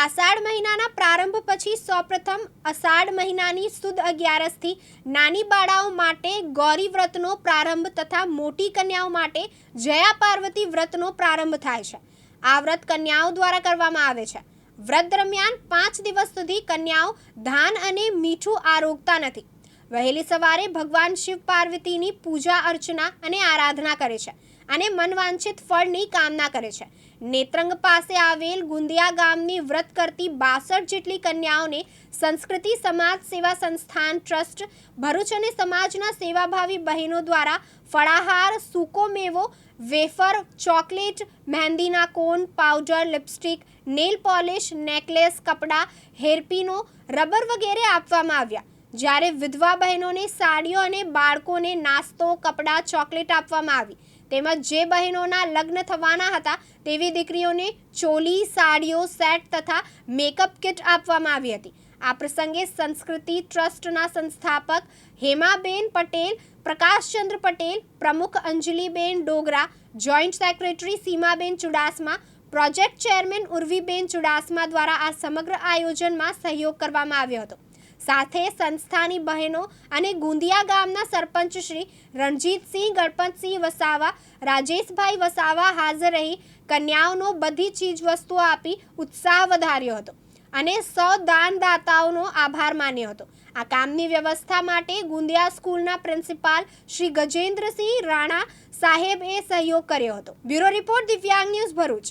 આષાઢ મહિનાના પ્રારંભ પછી સૌપ્રથમ અષાઢ મહિનાની સુદ અગિયારસથી નાની બાળાઓ માટે ગૌરી વ્રતનો પ્રારંભ તથા મોટી કન્યાઓ માટે જયા પાર્વતી વ્રતનો પ્રારંભ થાય છે. આ વ્રત કન્યાઓ દ્વારા કરવામાં આવે છે. વ્રત દરમિયાન પાંચ દિવસ સુધી કન્યાઓ ધાન અને મીઠું આરોગતા નથી. વહેલી સવારે ભગવાન શિવ પાર્વતીની પૂજા અર્ચના અને આરાધના કરે છે અને મનવાંછિત ફળની કામના કરે છે. નેત્રંગ પાસે આવેલ ગુંદિયા ગામની વ્રત કરતી બાસઠ જેટલી કન્યાઓને સંસ્કૃતિ સમાજ સેવા સંસ્થાન ટ્રસ્ટ, ભરૂચ અને સમાજના સેવાભાવી બહેનો દ્વારા ફળાહાર, સૂકો મેવો, wafer, chocolate, મહેંદીના cone, powder, lipstick, nail polish, necklace, કપડાં, હેરપીનો, રબર વગેરે આપવામાં આવ્યા. જ્યારે વિધવા બહેનોને સાડીઓ અને બાળકોને નાસ્તો, કપડાં, ચોકલેટ આપવામાં આવી. તેમજ જે બહેનોના લગ્ન થવાના હતા તેવી દીકરીઓને ચોલી, સાડીઓ, સેટ તથા મેકઅપ કિટ આપવામાં આવી હતી. આ પ્રસંગે સંસ્કૃતિ ટ્રસ્ટના સંસ્થાપક હેમાબેન પટેલ, પ્રકાશચંદ્ર પટેલ, પ્રમુખ Anjaliben Dogra, joint secretary Seemaben Chudasama, project chairman Urviben Chudasama દ્વારા આ સમગ્ર આયોજનમાં સહયોગ કરવામાં આવ્યો હતો. સાથે સંસ્થાની બહેનો અને ગુંદિયા ગામના સરપંચ શ્રી રણજીતસિંહ, ગણપતસિંહ વસાવા, રાજેશભાઈ વસાવા હાજર રહી કન્યાઓનો બધી ચીજવસ્તુઓ આપી ઉત્સાહ વધાર્યો હતો અને સૌ દાનદાતાઓનો આભાર માન્યો હતો. આ કામની વ્યવસ્થા માટે ગુંદિયા સ્કૂલના પ્રિન્સિપાલ શ્રી ગજેન્દ્રસિંહ રાણા સાહેબે સહયોગ કર્યો હતો. Bureau report Divyang news Bharuch.